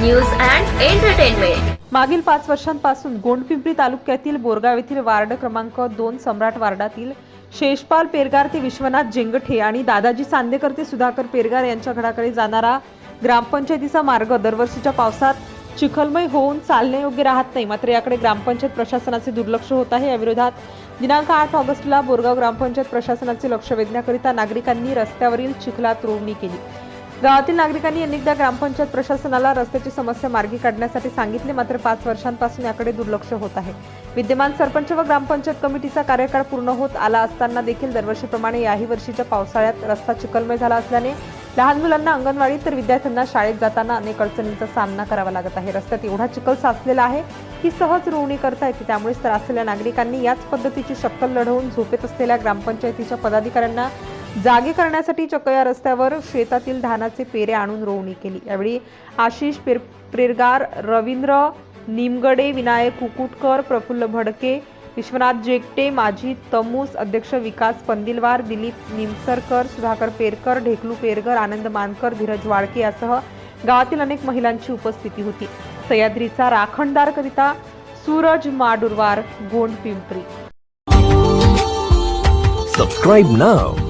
News and entertainment. मागील पाच वर्षांपासून गोंडपिंपरी तालुक्यातील बोरगाव येथील वार्ड क्रमांक दोन सम्राट वार्डातील शेषपाल पेरगार ते विश्वनाथ जेंगठे आणि दादाजी सांदेकर ते सुधाकर पेरगार यांच्या घराकडे जाणारा ग्रामपंचायतीचा मार्ग दरवर्षीच्या पावसात चिखलमय होऊन चालण्यायोग्य राहत नाही. मात्र याकडे ग्रामपंचायत प्रशासनाचे दुर्लक्ष होत आहे. याविरोधात दिनांक आठ ऑगस्टला बोरगाव ग्रामपंचायत प्रशासनाचे लक्ष वेधण्याकरिता नागरिकांनी रस्त्यावरील चिखलात रोवणी केली. गावातील नागरिकांनी अनेकदा ग्रामपंचायत प्रशासनाला रस्त्याची समस्या मार्गी काढण्यासाठी सांगितले. मात्र पाच वर्षांपासून याकडे दुर्लक्ष होत आहे. विद्यमान सरपंच व ग्रामपंचायत कमिटीचा कार्यकाळ पूर्ण होत आला असताना देखील दरवर्षीप्रमाणे याही वर्षीच्या पावसाळ्यात रस्ता चिखलमय झाला असल्याने लहान मुलांना अंगणवाडी तर विद्यार्थ्यांना शाळेत जाताना अनेक अडचणींचा सामना करावा लागत आहे. रस्त्यात एवढा चिखल साचलेला आहे की सहज रोवणी करता येते. त्यामुळेच तर असलेल्या नागरिकांनी याच पद्धतीची शक्कल लढवून झोपेत असलेल्या ग्रामपंचायतीच्या पदाधिकाऱ्यांना जागे करण्यासाठी चक्क या रस्त्यावर शेतातील धानाचे पेरे आणून रोवणी केली. यावेळी आशिष पेर पेरगार रवींद्र निमगडे विनायक कुकुटकर प्रफुल्ल भडके विश्वनाथ जेकटे माजी तमूस अध्यक्ष विकास पंदिलवार दिलीप निमसरकर सुधाकर पेरकर ढेकलू पेरकर आनंद मानकर धीरज वाळके यासह गावातील अनेक महिलांची उपस्थिती होती. सह्याद्रीचा राखणदार करिता सूरज माडुरवार गोंड पिंपरी सबस्क्राईब नाव